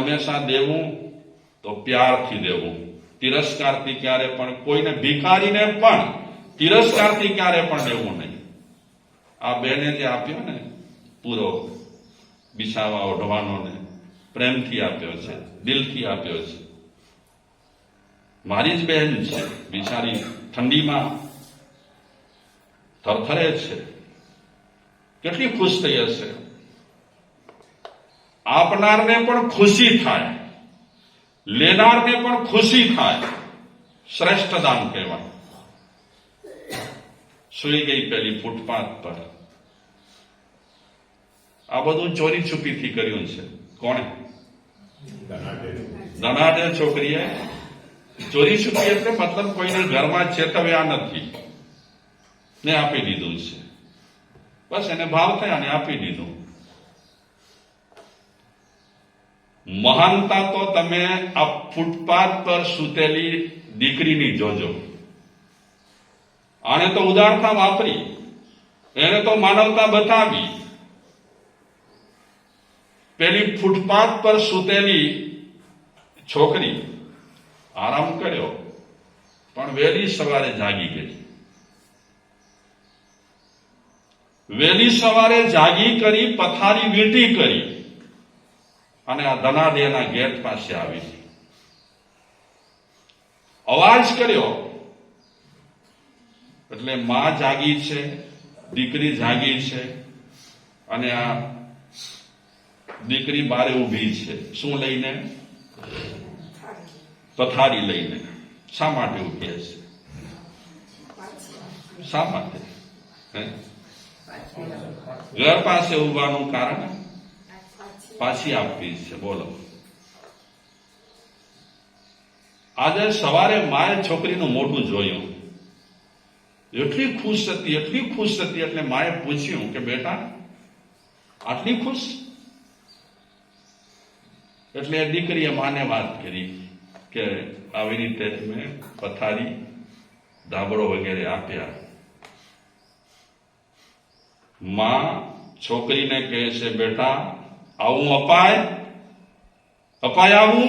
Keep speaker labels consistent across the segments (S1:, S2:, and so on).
S1: હંમેશા દેવું તો પ્યારથી દેવું. તિરસ્કારથી ક્યારે પણ કોઈને ભિખારીને પણ તિરસ્કારથી ક્યારે પણ દેવું નહીં. આ બેને જે આપ્યો ને પૂરો બિછાવા ઓઢવાનો ને પ્રેમથી આપ્યો છે, દિલથી આપ્યો છે. મારી જ બહેન છે બિચારી ઠંડીમાં થરથરે છે. કેટલી ખુશ થઈ હશે. આપનારને પણ ખુશી થાય. લેનારને પણ ખુશી થાય. શ્રેષ્ઠ દાન કહેવાય સુઈ ગઈ પેલી ફૂટપાથ પર. આ બધું ચોરી છુપીથી કર્યું છે. કોણે? ધનાઢ્ય છોકરીએ ચોરી છુપી એટલે મતલબ કોઈને ઘરમાં ચેતવ્યા નથી. ને આપી દીધું છે. બસ એને ભાવ થયા ને આપી દીધું. મહાનતા તો તમે આ ફૂટપાથ પર સૂતેલી દીકરીની જોજો. આને તો ઉદારતા વાપરી, એને તો માનવતા બતાવી. પેલી ફૂટપાથ પર સૂતેલી છોકરી આરામ કર્યો, પણ વહેલી સવારે જાગી ગઈ. વહેલી સવારે જાગી કરી પથારી વીંટી કરી. અને આ ધનાદેના ગેટ પાસે આવી અવાજ કર્યો, એટલે માં જાગી છે, દીકરી જાગી છે, અને આ દીકરી બારે ઊભી છે. શું લઈને? પથારી લઈને. શા માટે ઊભી હશે? શા માટે? ઘર પાસે ઊભાનું કારણ? પાછી આપવી છે, બોલો. આજે સવારે માએ છોકરીનું મોઢું જોયું. એટલી ખુશ હતી, એટલી ખુશ હતી, એટલે માએ પૂછ્યું કે, બેટા, આટલી ખુશ? એટલે દીકરીએ માને વાત કરી કે, આવી રીતે મેં પથારી, ધાબળો વગેરે આપ્યા. માં છોકરીને કહે છે, બેટા આવું અપાય અપાય આવું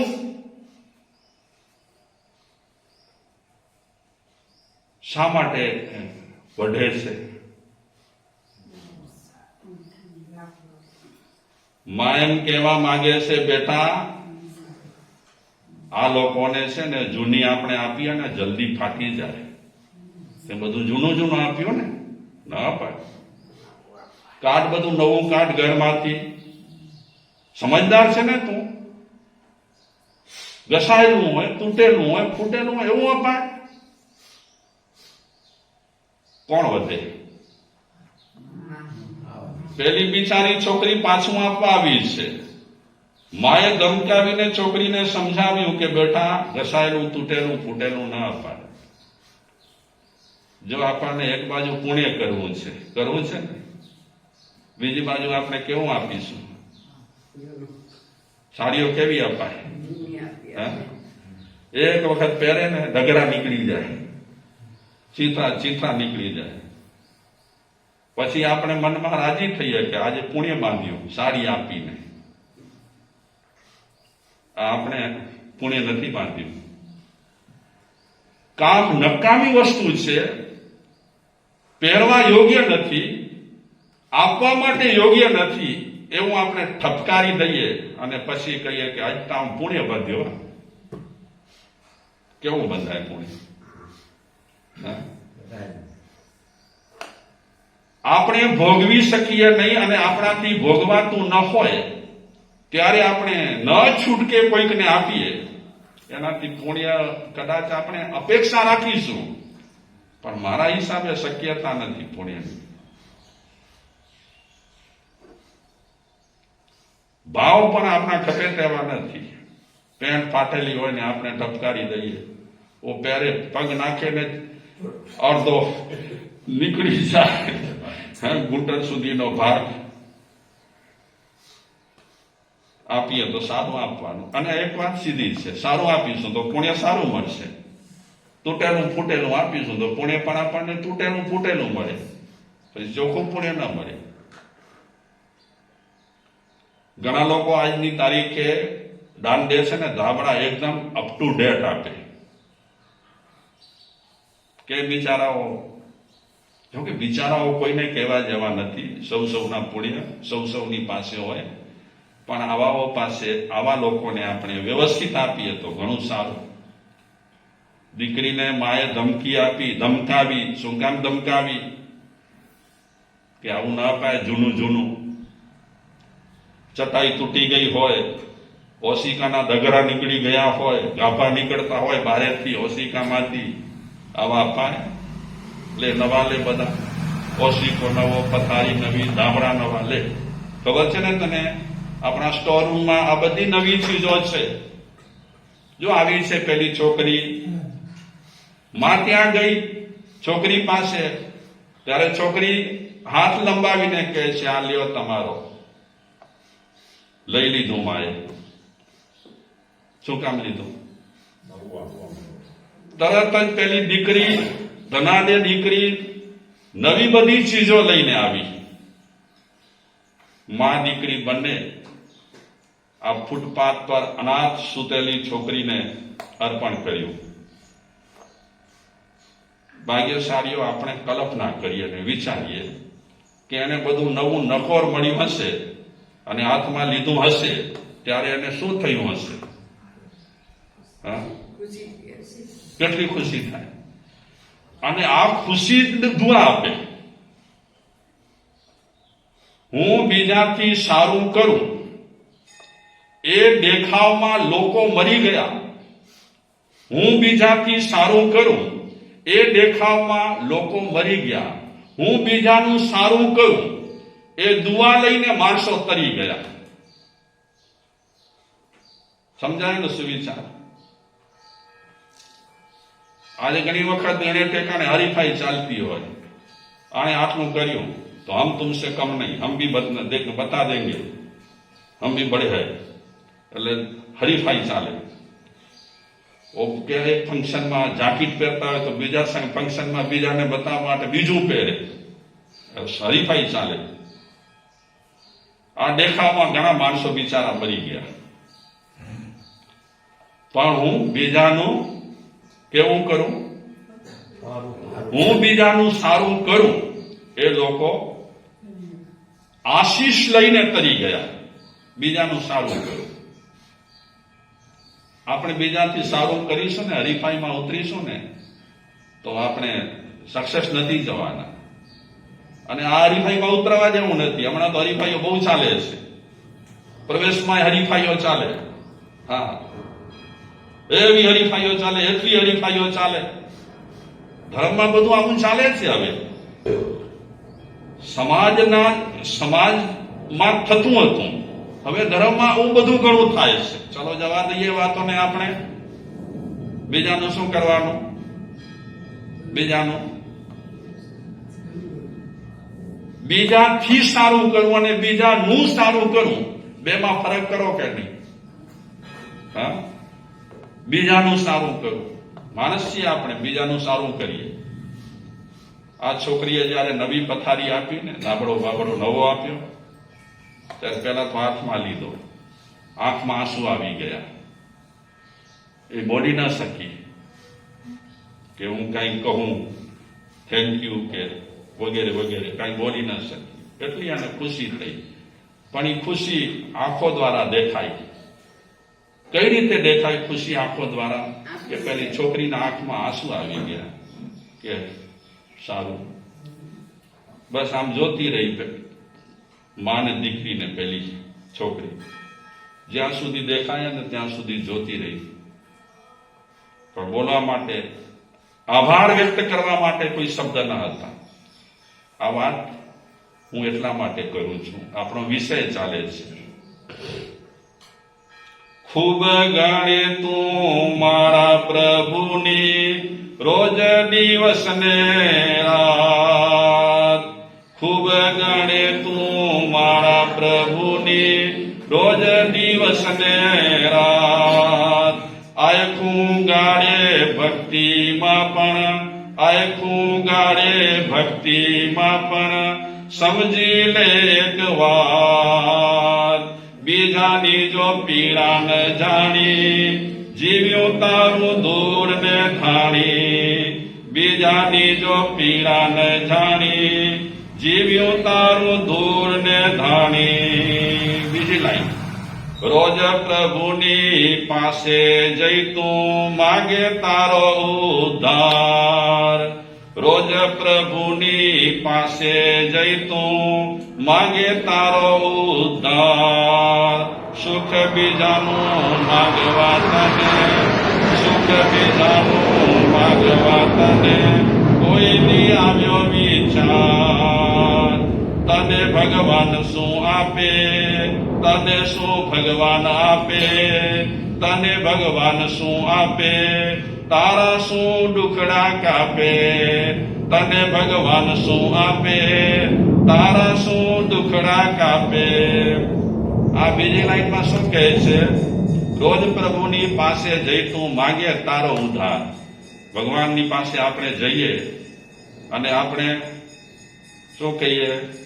S1: શા માટે વઢે છે? માં એમ કહેવા માંગે છે, બેટા, આ લોકોને છે ને જૂની આપણે આપીએ ને જલ્દી ફાટી જાય. તે બધું જૂનું જૂનું આપ્યું ને? ના અપાય કાર્ડ બધું નવું કાર્ડ ઘરમાંથી સમજદાર છે ને તું? ઘસાયેલું હોય, તૂટેલું હોય, ફૂટેલું હોય, એવું અપાય? કોણ વધે? પેલી બિચારી છોકરી પાછું આપવા આવી છે. માએ ધમકાવીને છોકરીને સમજાવ્યું કે બેટા ઘસાયેલું તૂટેલું, ફૂટેલું ના અપાય. જો આપણને એક બાજુ પુણ્ય કરવું છે કરવું છે ને? બીજી બાજુ આપણે કેવું આપીશું? સાડીઓ કેવી અપાય? એક વખત પહેરે ને ડગરા નીકળી જાય. ચીથરા ચીથરા નીકળી જાય. પછી આપણે મનમાં રાજી થઈએ કે આજે પુણ્ય બાંધ્યું સાડી આપીને. આપણે પુણ્ય નથી બાંધ્યું કામ નકામી વસ્તુ છે. પહેરવા યોગ્ય નથી આપવા માટે યોગ્ય નથી. એવું આપણે ઠપકારી દઈએ અને પછી કહીએ કે આજ તો પુણ્ય બંધ્યો કેવું બંધાય પુણ્ય આપણે ભોગવી શકીએ નહીં અને આપણાથી ભોગવાતું ન હોય, ત્યારે આપણે ન છૂટકે કોઈકને આપીએ. એનાથી પુણ્ય કદાચ આપણે અપેક્ષા રાખીશું. પણ મારા હિસાબે શક્યતા નથી પુણ્યની ભાવ પણ આપણા ખપે તેવા નથી. પેન્ટ ફાટેલી હોય ને આપણે ઢબકારી દઈએ. ઓ પહેરે પગ નાખે ને અડધો નીકળી જાય. ઘૂંટણ સુધીનો ભાર આપીએ તો સારું આપવાનું. અને એક વાત સીધી છે, સારું આપીશું તો પુણ્ય સારું મળશે. તૂટેલું ફૂટેલું આપીશું તો પુણ્ય પણ આપણને તૂટેલું ફૂટેલું મળે. પછી ચોખ્ખું પુણ્ય ન મળે. ઘણા લોકો આજની તારીખે દાન દે છે ને ધાબળા એકદમ અપ ટુ ડેટ આપે કે બિચારાઓ જોકે બિચારાઓ કોઈને કહેવા જવા નથી. સૌ સૌના પુણ્ય, સૌ સૌની પાસે હોય. પણ આવાઓ પાસે, આવા લોકોને આપણે વ્યવસ્થિત આપીએ તો ઘણું સારું. દીકરીને માએ ધમકી આપી, ધમકાવી, શું કામ ધમકાવી? કે આવું ના અપાય જૂનું જૂનું. ચટાઈ તૂટી ગઈ હોય, ઓશિકાના દગરા નીકળી ગયા હોય, ગાભા નીકળતા હોય બારેથી ઓશિકામાંથી આવા પાય લે, નવા લે બધા. ઓશિકો નવો પથારી, નવી ડામડા નવા લે. ખબર છે ને તને? આપણા સ્ટોર રૂમમાં આ બધી નવી ચીજો છે. જો આવી છે પેલી છોકરી. માં ત્યાં ગઈ, છોકરી પાસે. ત્યારે છોકરી હાથ લંબાવીને કહે છે, આ લ્યો તમારો. લઈ લીધું માએ શું કામ લીધું? તરત જ પેલી દીકરી, ધનાને દીકરી, નવી બધી ચીજો લઈને આવી. મા દીકરી બંને આ ફૂટપાથ પર અનાથ સૂતેલી છોકરીને અર્પણ કર્યું. ભાગ્યશાળીઓ, આપણે કલ્પના કરીએ અને વિચારીએ કે એને બધું નવું નખોર મળ્યું હશે. અને હાથમાં લીધું હશે ત્યારે એને શું થયું હશે? હા? કેટલી ખુશી થાય? અને આ ખુશી દુઆ આપે. હું બીજાથી સારું કરું. એ દેખાવમાં લોકો મરી ગયા. હું બીજાથી સારું કરું. એ દેખાવમાં લોકો મરી ગયા. હું બીજાનું સારું કરું. એ દુઆ લઈને માણસો તરી ગયા. સમજાય સુવિચાર? આજે ઘણી વખત એને ઠેકાણે હરીફાઈ ચાલતી હોય. આણે આટલું કર્યું, તો હમ તુમસે કમ નહીં. હમ ભી બત- દેંગે. હમ ભી બડે હૈ. એટલે હરીફાઈ ચાલે. કે એક ફંક્શનમાં જાકીટ પહેરતા હોય તો બીજા ફંક્શનમાં બીજાને બતાવવા માટે બીજું પહેરે. હરીફાઈ ચાલે. આ દેખાવમાં ઘણા માણસો બિચારા મરી ગયા. પણ હું બીજાનું કેવું કરું? હું બીજાનું સારું કરું? એ લોકો આશીષ લઈને તરી ગયા. બીજાનું સારું કરું. આપણે બીજાથી સારું કરીશું ને, હરીફાઈમાં ઉતરીશું ને, તો આપણે સક્સેસ નથી જવાના. અને આ હરીફાઈમાં ઉતરવા જેવું નથી. હમણાં તો હરીફાઈઓ બહુ ચાલે છે. પ્રવેશમાં હરીફાઈઓ ચાલે. હા. એવી હરીફાઈઓ ચાલે, એટલી હરીફાઈઓ ચાલે. ધર્મમાં બધું આવું ચાલે છે હવે. સમાજના, સમાજમાં થતું હતું. હવે ધર્મમાં આવું બધું ઘણું થાય છે. ચલો જવા દઈએ વાતોને આપણે. બીજાનું શું કરવાનું? બીજાનું? બીજાથી સારું કરવું અને બીજાનું સારું કરવું બેમાં ફરક કરો કે નહીં? હા? બીજાનું સારું કરવું માણસ છીએ આપણે બીજાનું સારું કરીએ. આ છોકરીએ જયારે નવી પથારી આપી ને નાબડો બાબડો નવો આપ્યો, ત્યારે પહેલા તો હાથમાં લીધો. આંખમાં આંસુ આવી ગયા. એ બોલી ન શકી કે હું કંઈ કહું. થેન્ક યુ કે વગેરે વગેરે. કઈ બોલી ન શકી. એટલી એને ખુશી થઈ. પણ એ ખુશી આંખો દ્વારા દેખાય. કઈ રીતે દેખાય ખુશી આંખો દ્વારા? કે પેલી છોકરીના આંખમાં આંસુ આવી ગયા. કે સારું. બસ આમ જોતી રહી માને દીકરીને પેલી છોકરી. જ્યાં સુધી દેખાય ને ત્યાં સુધી જોતી રહી. પણ બોલવા માટે, આભાર વ્યક્ત કરવા માટે કોઈ શબ્દ ન હતા. આ વાત હું એટલા માટે કરું છું. આપણો વિષય ચાલે છે. ખૂબ ગાણે તું મારા પ્રભુની, રોજ દિવસ ને રાત ખૂબ ગાણે તું મારા પ્રભુની, રોજ દિવસ ને રાત આખું ગાડે ભક્તિમાં પણ આયખું ગાડે ભક્તિમાં પણ સમજી લે એક વાત. બીજાની જો પીડા ન જાણી, જીવ્યું તારું દૂર ને ખાણી. બીજાની જો પીડા ન જાણી, જીવ્યું તારું દૂર ને ધાણી. રોજ પ્રભુની પાસે જઈ તું માગે તારો ઉદ્ધાર. રોજ પ્રભુની પાસે જઈ તું માગે તારો ઉદ્ધાર. સુખ બીજાનું માગવા તને, સુખ બીજાનું માગવા તને. કોઈ આવ્યો વિચાર તને ભગવાન શું આપે? તને શું ભગવાન આપે? તને ભગવાન શું આપે? તારા શું દુખડા કાપે? તને ભગવાન શું આપે? તારા શું દુખડા કાપે? આ બીજી લાઈનમાં શું કહે છે? રોજ પ્રભુની પાસે જઈ તું માંગે તારો ઉધાર ભગવાનની પાસે આપણે જઈએ અને આપણે શું કહીએ.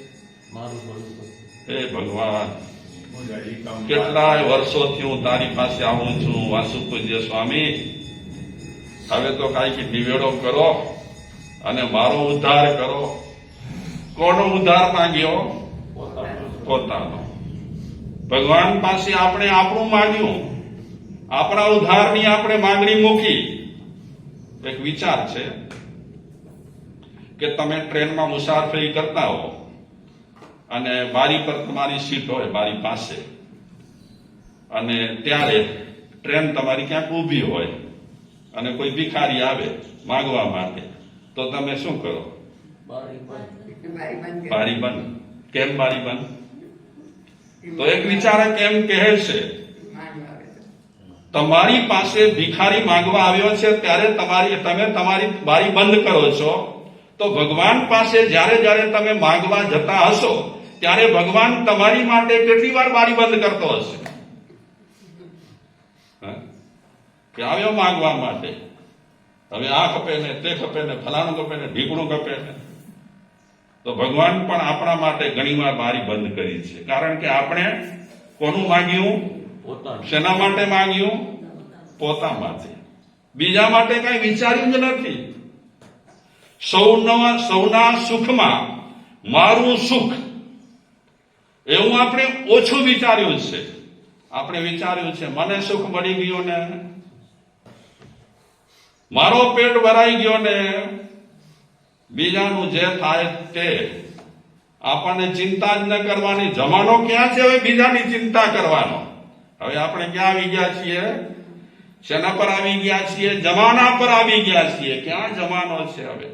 S1: હે ભગવાન, કેટલાય વર્ષોથી હું તારી પાસે આવું છું વાસુપૂજ્ય સ્વામી. હવે તો કાંઈક નિવેડો કરો અને મારો ઉદ્ધાર કરો. કોનો ઉદ્ધાર માંગ્યો?
S2: પોતાનો.
S1: ભગવાન પાસે આપણે આપણું માંગ્યું. આપણા ઉદ્ધારની આપણે માંગણી મૂકી. એક વિચાર છે કે તમે ટ્રેનમાં મુસાફરી કરતા હો. અને બારી પર તમારી સીટ હોય બારી પાસે. અને ત્યારે ટ્રેન તમારી ક્યાંક ઊભી હોય અને કોઈ ભિખારી આવે માંગવા માટે તો તમે શું કરો?
S2: બારી બંધ.
S1: કેમ બારી બંધ? તો એક વિચારક એમ કહે છે. તમારી પાસે ભિખારી માંગવા આવ્યો છે ત્યારે તમારી તમે તમારી બારી બંધ કરો છો. તો ભગવાન પાસે જ્યારે જ્યારે તમે માંગવા જતા હશો ત્યારે ભગવાન તમારી માટે કેટલી વાર બારી બંધ કરતો હશે? હા? કે આવ્યો માંગવા માટે. હવે આ ખપે ને તે ખપે ને ફલાણું ખપે ને ઢીકણું ખપે ને. તો ભગવાન પણ આપણા માટે ઘણીવાર બારી બંધ કરી છે. કારણ કે આપણે કોનું માંગ્યું? શેના માટે માંગ્યું? પોતા માટે. બીજા માટે કઈ વિચાર્યું જ નથી. સૌના સૌના સુખમાં મારું સુખ એવું આપણે ઓછું વિચાર્યું છે. આપણે વિચાર્યું છે, મને સુખ મળી ગયું ને? મારો પેટ ભરાઈ ગયો ને? બીજાનું જે થાય તે આપણને ચિંતા જ ન કરવાની. જમાનો ક્યાં છે હવે? બીજાની ચિંતા કરવાનો. હવે આપણે ક્યાં આવી ગયા છીએ? શેના પર આવી ગયા છીએ? જમાના પર આવી ગયા છીએ. ક્યાં જમાનો છે હવે?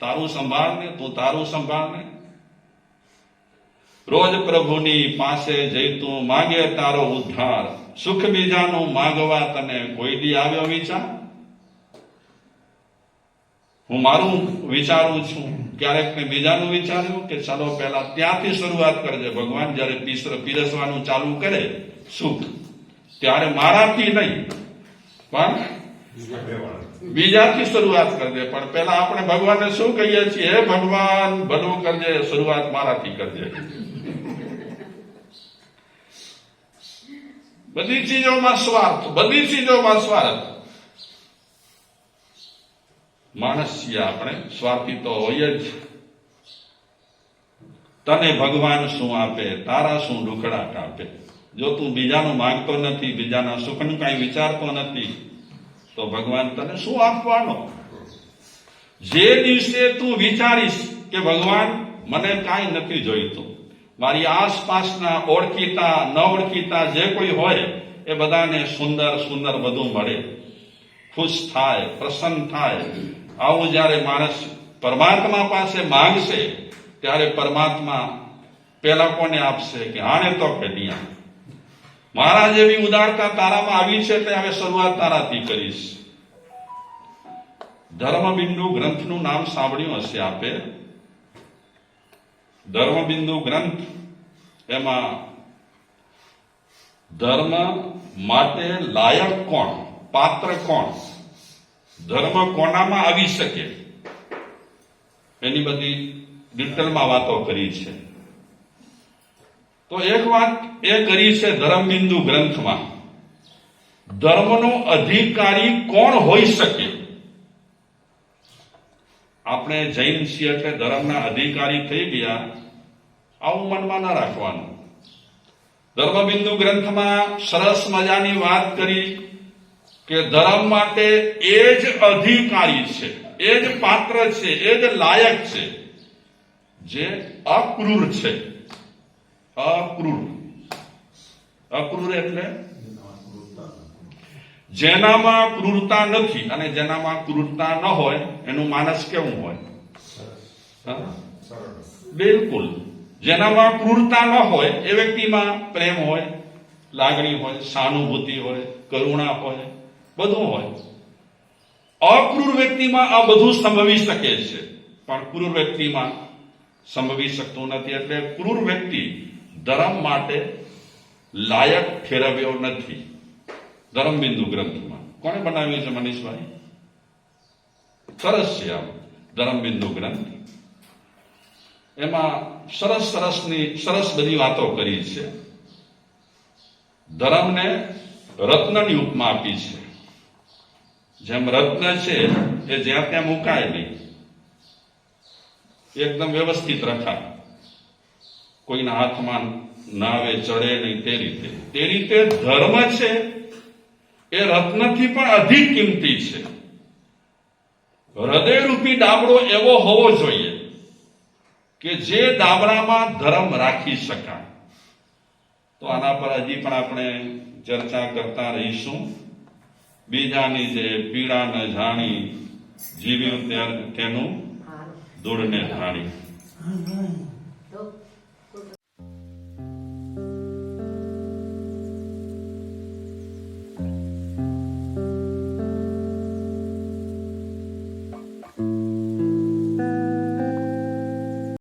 S1: તારું સંભાળને તું તારું સંભાળને રોજ પ્રભુની પાસે જઈ તું માગે તારો ઉદ્ધાર. સુખ બીજાનું માગવા તને કોઈ દી આવ્યો વિચાર? હું મારું વિચારું છું. ક્યારેક મેં બીજાનું વિચાર્યું કે ચાલો પહેલા ત્યાંથી શરૂઆત કરજે. ભગવાન જ્યારે પીસર પીરસવાનું ચાલુ કરે, સુખ. ત્યારે મારાથી નહીં. પણ બીજાથી શરૂઆત કરજે. પણ પહેલા આપણે ભગવાનને શું કહીએ છીએ? હે ભગવાન, ભલું કરજે. શરૂઆત મારાથી કરજે. બધી ચીજોમાં સ્વાર્થ, બધી ચીજોમાં સ્વાર્થ. માણસ છીએ આપણે સ્વાર્થી તો હોય જ. તને ભગવાન શું આપે, તારા શું ઢુકડાટ આપે? જો તું બીજાનું માંગતો નથી, બીજાના સુખનું કાંઈ વિચારતો નથી, તો ભગવાન તને શું આપવાનો? જે દિવસે તું વિચારીશ કે ભગવાન મને કાંઈ નથી જોઈતું મારી આસપાસના ઓળખીતા ન ઓળખીતા જે કોઈ હોય, એ બધાને સુંદર સુંદર બધું મળે. ખુશ થાય, પ્રસન્ન થાય. આવું જ્યારે માણસ પરમાત્મા પાસે માંગશે, ત્યારે પરમાત્મા પેલા કોને આપશે કે આને તો કન્યા મારા જેવી ઉદારતા તારામાં આવી છે તે હવે શરૂઆત તારાથી કરીશ. ધર્મબિંદુ ગ્રંથનું નામ સાંભળ્યું હશે આપે. ધર્મબિંદુ ગ્રંથ, એમાં ધર્મ માટે લાયક કોણ? પાત્ર કોણ? ધર્મ કોનામાં આવી શકે? એની બધી ડિટેલમાં વાતો કરી છે. તો એક વાત એ કરી છે ધર્મબિંદુ ગ્રંથમાં. ધર્મનો અધિકારી કોણ હોઈ શકે? આપણે જૈન છીએ એટલે ધર્મના અધિકારી થઈ ગયા. આવું મનમાં ના રાખવાનું. ધર્મબિંદુ ગ્રંથમાં સરસ મજાની વાત કરી કે ધર્મ માટે એ જ અધિકારી છે, એ જ પાત્ર છે, એ જ લાયક છે. જે અક્રૂર છે. અક્રૂર. અક્રૂર એટલે જેનામાં ક્રૂરતા નથી અને જેનામાં ક્રૂરતા ન હોય એનું માનસ કેવું હોય? હા? બિલકુલ. જેનામાં ક્રૂરતા ન હોય એ વ્યક્તિમાં પ્રેમ હોય લાગણી હોય સહાનુભૂતિ હોય કરુણા હોય બધું હોય. અક્રૂર વ્યક્તિમાં આ બધું સંભવી શકે છે. પણ ક્રૂર વ્યક્તિમાં સંભવી શકતું નથી. એટલે ક્રૂર વ્યક્તિ ધર્મ માટે લાયક ઠેરવ્યો નથી. ધર્મબિંદુ ગ્રંથમાં કોણે બનાવ્યું છે મનીષભાઈ સરસ છે આમ ધરમબિંદુ ગ્રંથ એમાં સરસ સરસની સરસ બધી વાતો કરી છે ધરમને રત્નની ઉપમા આપી છે જેમ રત્ન છે, એ જ્યાં ત્યાં મુકાય નહીં. એકદમ વ્યવસ્થિત રખાય. કોઈના હાથમાં ના આવે, ચડે નહીં તે રીતે. તે રીતે ધર્મ છે એ રત્નથી પણ અધિક કિંમતી છે. હૃદયરૂપી દાબડો એવો હોવો જોઈએ કે જે દાબડામાં ધર્મ રાખી શકાય. તો આના પર હજી પણ આપણે ચર્ચા કરતા રહીશું. બીજાની જે પીડા ન જાણી જીવ્યું ત્યાં તેનું દૂરને જાણી
S3: તો